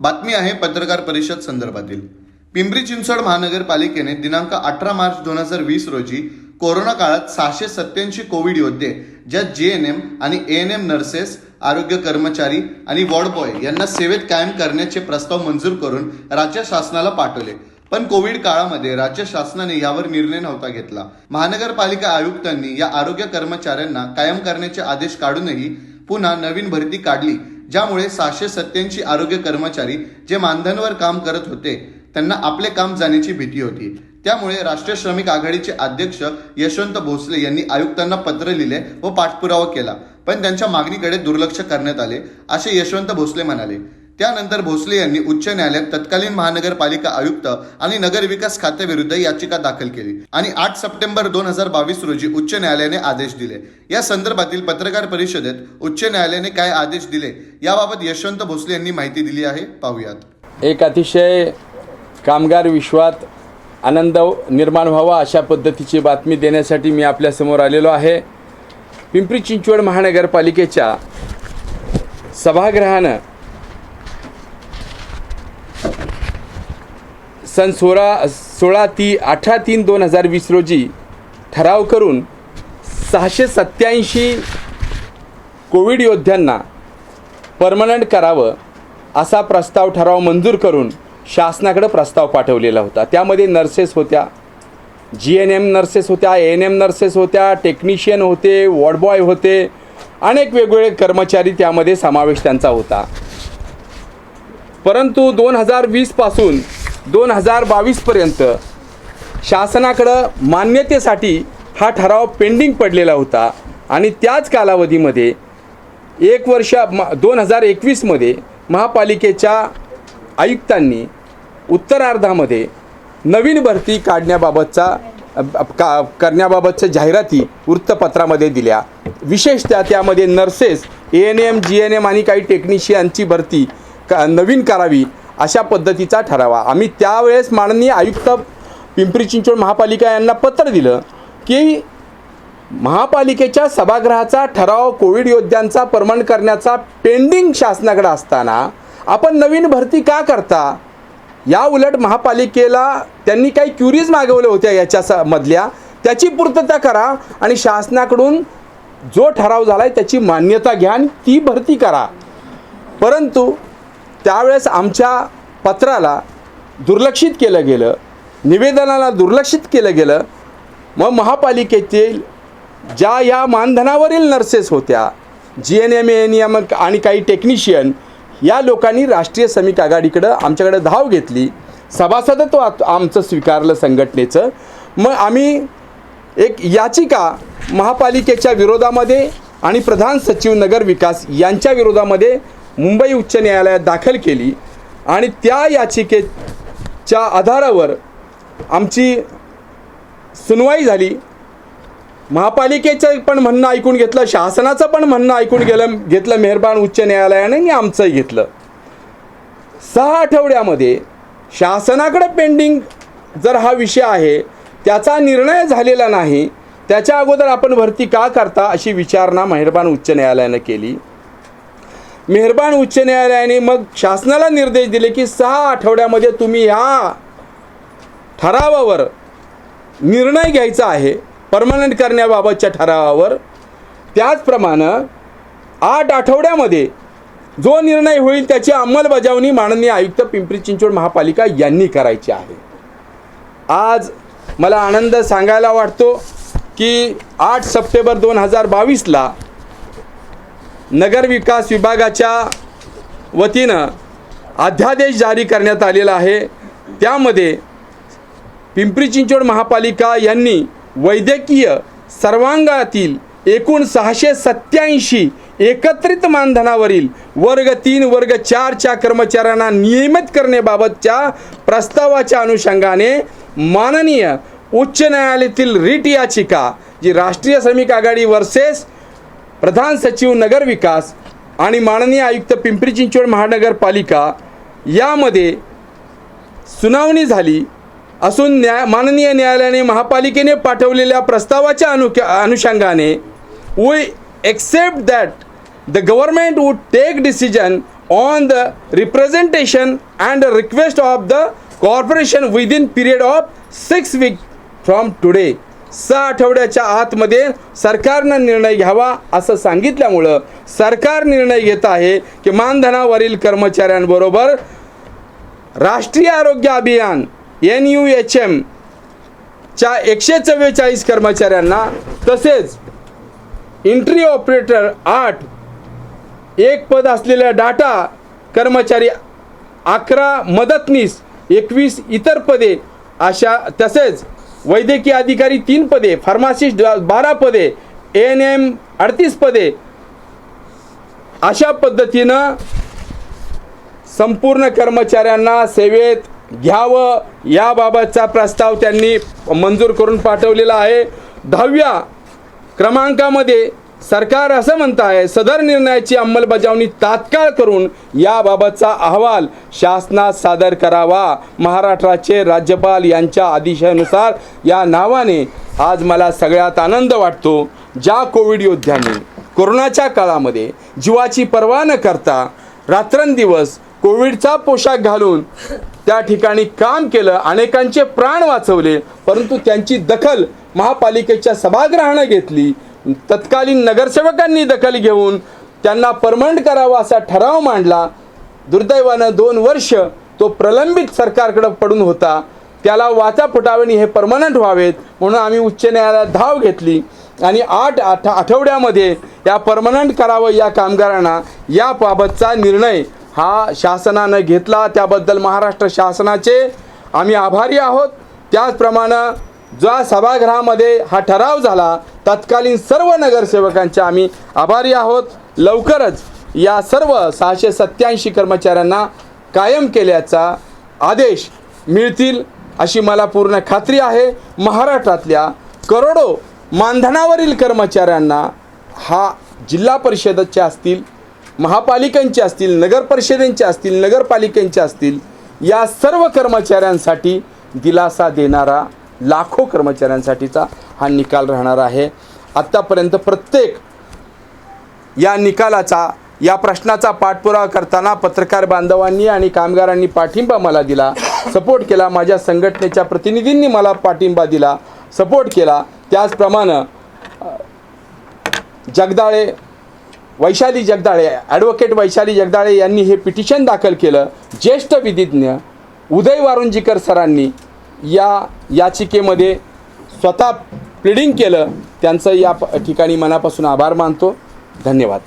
बातमी आहे पत्रकार परिषद संदर्भातील. पिंपरी चिंचवड महानगरपालिकेने दिनांक अठरा मार्च दोन हजार वीस रोजी कोरोना काळात सहाशे सत्याऐंशी कोविड योद्धे ज्यात जे एन एम आणि ए एन एम नर्सेस आरोग्य कर्मचारी आणि वॉर्ड बॉय यांना सेवेत कायम करण्याचे प्रस्ताव मंजूर करून राज्य शासनाला पाठवले. पण कोविड काळामध्ये राज्य शासनाने यावर निर्णय नव्हता घेतला. महानगरपालिका आयुक्तांनी या आरोग्य कर्मचाऱ्यांना कायम करण्याचे आदेश काढूनही पुन्हा नवीन भरती काढली. ज्यामुळे सहाशे सत्याऐंशी आरोग्य कर्मचारी जे मानधनवर काम करत होते त्यांना आपले काम जाण्याची भीती होती. त्यामुळे राष्ट्रीय श्रमिक आघाडीचे अध्यक्ष यशवंत भोसले यांनी आयुक्तांना पत्र लिहिले व पाठपुरावा केला. पण त्यांच्या मागणीकडे दुर्लक्ष करण्यात आले असे यशवंत भोसले म्हणाले. त्यानंतर भोसले यांनी उच्च न्यायालयात तत्कालीन महानगरपालिका आयुक्त आणि नगरविकास खात्याविरुद्ध याचिका दाखल केली आणि आठ सप्टेंबर दोन हजार बावीस रोजी उच्च न्यायालयाने आदेश दिले. या संदर्भातील पत्रकार परिषदेत उच्च न्यायालयाने काय आदेश दिले याबाबत यशवंत भोसले यांनी माहिती दिली आहे. पाहूयात. एक अतिशय कामगार विश्वात आनंद निर्माण व्हावा अशा पद्धतीची बातमी देण्यासाठी मी आपल्यासमोर आलेलो आहे. पिंपरी चिंचवड महानगरपालिकेच्या सभागृहानं सन सोळा सोळा ती अठरा तीन दोन हजार वीस रोजी ठराव करून सहाशे सत्याऐंशी कोविड योद्ध्यांना परमनंट करावं असा प्रस्ताव ठराव मंजूर करून शासनाकडे प्रस्ताव पाठवलेला होता. त्यामध्ये नर्सेस होत्या जी एन एम नर्सेस होत्या ए एन एम नर्सेस होत्या टेक्निशियन होते वॉर्डबॉय होते अनेक वेगवेगळे कर्मचारी त्यामध्ये समावेश त्यांचा होता. परंतु दोन हजार वीसपासून दोन हजार बावीसपर्यंत शासनाकडं मान्यतेसाठी हा ठराव पेंडिंग पडलेला होता आणि त्याच कालावधीमध्ये एक वर्ष म दोन हजार एकवीसमध्ये महापालिकेच्या आयुक्तांनी उत्तरार्धामध्ये नवीन भरती काढण्याबाबतचा का करण्याबाबतच्या जाहिराती वृत्तपत्रामध्ये दिल्या. विशेषतः त्यामध्ये nurses A N M G N M आणि काही टेक्निशियनची भरती का नवीन करावी अशा पद्धतीचा ठरावा. आम्ही त्यावेळेस माननीय आयुक्त पिंपरी चिंचवड महापालिका यांना पत्र दिलं की महापालिकेच्या सभागृहाचा ठराव कोविड योद्ध्यांचा परमनंट करण्याचा पेंडिंग शासनाकडे असताना आपण नवीन भरती का करता? या उलट महापालिकेला त्यांनी काही क्युरीज मागवल्या होत्या याच्या स मधल्या. त्याची पूर्तता करा आणि शासनाकडून जो ठराव झाला आहे त्याची मान्यता घ्या आणि ती भरती करा. परंतु त्यावेळेस आमच्या पत्राला दुर्लक्षित केलं गेलं निवेदनाला दुर्लक्षित केलं गेलं. मग महापालिकेतील ज्या या मानधनावरील नर्सेस होत्या G N M N M आणि काही टेक्निशियन या लोकांनी राष्ट्रीय श्रमिक आघाडीकडं आमच्याकडे धाव घेतली. सभासदत्व आत- आमचं स्वीकारलं संघटनेचं. मग आम्ही एक याचिका महापालिकेच्या विरोधामध्ये आणि प्रधान सचिव नगर विकास यांच्या विरोधामध्ये मुंबई उच्च न्यायालयात दाखल केली आणि त्या याचिकेच्या आधारावर आमची सुनवाई झाली. महापालिकेचं पण म्हणणं ऐकून घेतलं शासनाचं पण म्हणणं ऐकून गेलं घेतलं मेहरबान उच्च न्यायालयाने आणि आमचंही घेतलं. सहा आठवड्यामध्ये शासनाकडे पेंडिंग जर हा विषय आहे त्याचा निर्णय झालेला नाही त्याच्या अगोदर आपण भरती का करता अशी विचारणा मेहरबान उच्च न्यायालयानं केली. मेहरबान उच्च न्यायालयाने मग शासनाला निर्देश दिले की सहा आठवड्यामध्ये तुम्ही ह्या ठरावावर निर्णय घ्यायचा आहे परमनंट करण्याबाबतच्या ठरावावर. त्याचप्रमाणे आठ आठवड्यामध्ये जो निर्णय होईल त्याची अंमलबजावणी माननीय आयुक्त पिंपरी चिंचवड महापालिका यांनी करायची आहे. आज मला आनंद सांगायला वाटतो की आठ सप्टेंबर दोन हजार बावीसला नगरविकास विभागाच्या वतीनं अध्यादेश जारी करण्यात आलेला आहे. त्यामध्ये पिंपरी चिंचवड महापालिका यांनी वैद्यकीय सर्वांगातील एकूण सहाशे सत्याऐंशी एकत्रित मानधनावरील वर्ग तीन वर्ग चारच्या कर्मचाऱ्यांना नियमित करण्याबाबतच्या प्रस्तावाच्या अनुषंगाने माननीय उच्च न्यायालयातील रिट याचिका जी राष्ट्रीय श्रमिक आघाडी वर्सेस प्रधान सचिव नगर विकास आणि माननीय आयुक्त पिंपरी चिंचवड महानगरपालिका यामध्ये सुनावणी झाली असून न्याय माननीय न्यायालयाने महापालिकेने पाठवलेल्या प्रस्तावाच्या अनु अनुषंगाने we accept that the government would take decision on the representation and request of the corporation within period of six week from today सहा आठवड्याच्या आतमध्ये सरकारनं निर्णय घ्यावा असं सांगितल्यामुळं सरकार निर्णय घेत आहे की मानधनावरील कर्मचाऱ्यांबरोबर राष्ट्रीय आरोग्य अभियान एन यू एच एम च्या एकशे चव्वेचाळीस कर्मचाऱ्यांना तसेच इंट्री ऑपरेटर आठ एक पद असलेल्या डाटा कर्मचारी अकरा मदतनीस एकवीस इतर पदे अशा तसेच वैद्यकीय अधिकारी तीन पदे फार्मासिस्ट बारा पदे एन एम अडतीस पदे. अशा पद्धतीनं संपूर्ण कर्मचाऱ्यांना सेवेत घ्यावं याबाबतचा प्रस्ताव त्यांनी मंजूर करून पाठवलेला आहे. दहाव्या क्रमांकामध्ये सरकार असं म्हणत आहे सदर निर्णयाची अंमलबजावणी तात्काळ करून याबाबतचा अहवाल शासनात सादर करावा. महाराष्ट्राचे राज्यपाल यांच्या आदेशानुसार या नावाने आज मला सगळ्यात आनंद वाटतो. ज्या कोविड योद्ध्यांनी कोरोनाच्या काळामध्ये जीवाची पर्वा न करता रात्रंदिवस कोविडचा पोशाख घालून त्या ठिकाणी काम केलं अनेकांचे प्राण वाचवले परंतु त्यांची दखल महापालिकेच्या सभागृहानं घेतली. तत्कालीन नगरसेवकांनी दखल घेऊन त्यांना परमनंट करावा असा ठराव मांडला. दुर्दैवानं दोन वर्ष तो प्रलंबित सरकारकडं पडून होता. त्याला वाचा फुटावे हे परमनंट व्हावेत म्हणून आम्ही उच्च न्यायालयात धाव घेतली. आणि आठ आठ आठवड्यामध्ये या परमनंट करावं या कामगारांना याबाबतचा निर्णय हा शासनानं घेतला. त्याबद्दल महाराष्ट्र शासनाचे आम्ही आभारी आहोत. त्याचप्रमाणे ज्या सभागृहामध्ये हा ठराव झाला तत्कालीन सर्व नगरसेवकांचे आम्ही आभारी आहोत. लवकरच या सर्व सहाशे सत्याऐंशी कर्मचाऱ्यांना कायम केल्याचा आदेश मिळतील अशी मला पूर्ण खात्री आहे. महाराष्ट्रातल्या करोडो मानधनावरील कर्मचाऱ्यांना हा जिल्हा परिषदेचे असतील महापालिकांचे असतील नगरपरिषदेचे असतील नगरपालिकांचे असतील या सर्व कर्मचाऱ्यांसाठी दिलासा देणारा लाखो कर्मचाऱ्यांसाठीचा हा निकाल राहणार आहे. आत्तापर्यंत प्रत्येक या निकालाचा या प्रश्नाचा पाठपुरावा करताना पत्रकार बांधवांनी आणि कामगारांनी पाठिंबा मला दिला सपोर्ट केला माझ्या संघटनेच्या प्रतिनिधींनी मला पाठिंबा दिला सपोर्ट केला. त्याचप्रमाणे जगदाळे वैशाली जगदाळे ॲडव्होकेट वैशाली जगदाळे यांनी हे पिटिशन दाखल केलं. ज्येष्ठ विधिज्ञ उदय वारुंजीकर सरांनी या याचिकेमध्ये स्वतः प्लिडिंग केलं. त्यांचं या प- ठिकाणी मनापासून आभार मानतो. धन्यवाद.